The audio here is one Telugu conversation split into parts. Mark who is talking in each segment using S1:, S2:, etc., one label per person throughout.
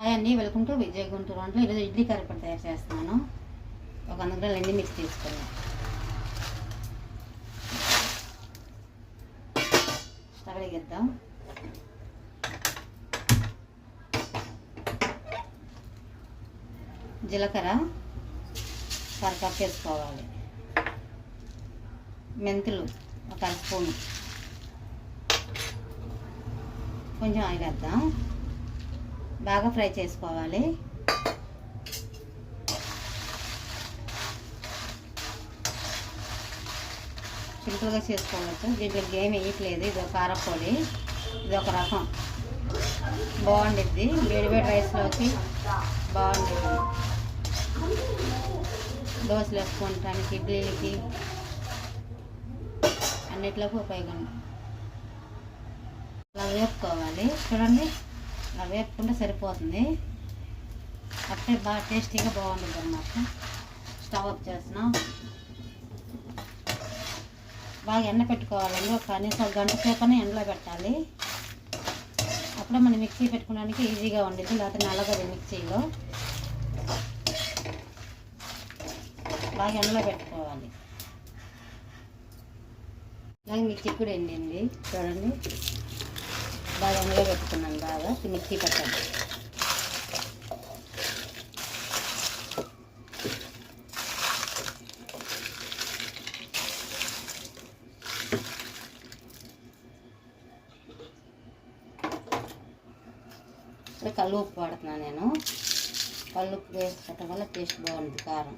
S1: హాయ్ అండి వెల్కమ్ టు విజయ్ గుంటూరు వంటలు ఈరోజు ఇడ్లీ కరిపడి తయారు చేస్తున్నాను. ఒక వంద గ్రాములు ఎండి మిక్స్ తీసుకున్నాను స్టవ్ జీలకర్ర కరకప్ వేసుకోవాలి మెంతులు ఒక అర కొంచెం ఆయిల్ వేద్దాం. బాగా ఫ్రై చేసుకోవాలి. సింపుల్గా చేసుకోవచ్చు. దీంట్లోకి ఏం వేయట్లేదు. ఇది ఒక కారపొడి. ఇది ఒక రకం బాగుండిద్ది. వేడి వేడి రైస్లోకి బాగుండిద్ది. దోశలు వేసుకోవటానికి ఇడ్లీలకి అన్నిట్లోకి ఉపయోగం. అలా వేపుకోవాలి. చూడండి. అలా వేపుకుంటే సరిపోతుంది. అట్టే బాగా టేస్టీగా బాగుంటుంది అన్నమాట స్టవ్ ఆఫ్ చేస్తున్నాం. బాగా ఎండ పెట్టుకోవాలండి. ఒక కనీసం ఒక గంట సేపనే ఎండలో పెట్టాలి. అప్పుడే మనం మిక్సీ పెట్టుకోవడానికి ఈజీగా ఉండేది లేకపోతే నల్లగది మిక్సీలో. బాగా ఎండలో పెట్టుకోవాలి. అలాగే మిక్సీ చిక్కుడు ఎండింది చూడండి. బాగా ఎండలో పెట్టుకున్నాను బాగా మిక్సీ పెట్టండి కళ్ళు ఉప్పు వాడుతున్నాను నేను. కళ్ళు ఉప్పు వేసుకోవటం వల్ల టేస్ట్ బాగుంటుంది కారం.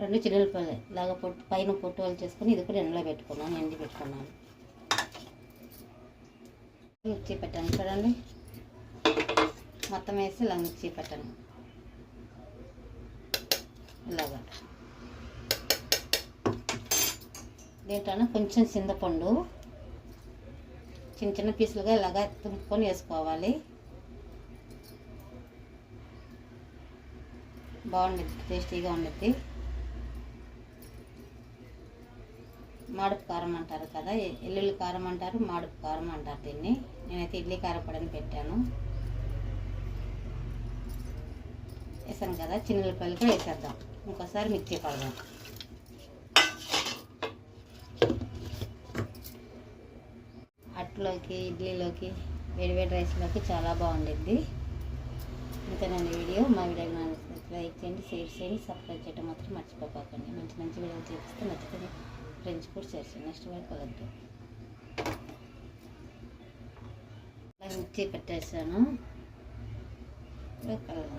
S1: రెండు చిన్నపల్లి ఇలాగ పొట్టు పైన పొట్టు వాళ్ళు చేసుకుని ఇది కూడా ఎండలో పెట్టుకున్నాను ఎండి పెట్టుకున్నాను. మిర్చి పెట్టాను చూడండి. మొత్తం వేసి ఇలా మిర్చి పెట్టాను ఇలాగా. దీంట్లో కొంచెం చింతపండు. చిన్న చిన్న పీసులుగా ఇలాగా తుంపుకొని వేసుకోవాలి. బాగుండుద్ది టేస్టీగా ఉండుద్ది. మాడుపు కారం అంటారు కదా ఎల్లుల్లి కారం అంటారు మాడుపు కారం అంటారు దీన్ని. నేనైతే ఇడ్లీ కారపొడని పెట్టాను. వేసాను కదా చిన్నపల్లి కూడా వేసేద్దాం. ఇంకోసారి మిక్సీ పడదాం అట్లోకి ఇడ్లీలోకి వేడివేడి రైస్లోకి చాలా బాగుండిద్ది. ఇంతేనండి వీడియో. మా వీడియో లైక్ చేయండి షేర్ చేయండి సబ్స్క్రైబ్ చేయడం మాత్రం మర్చిపోకండి. మంచి మంచి వీడియోలు చూపిస్తే నచ్చితే ఫ్రెంచ్ కూడా చేస్తాను నెక్స్ట్ వరకు వద్దు. మిర్చి పెట్టేసాను. కలర్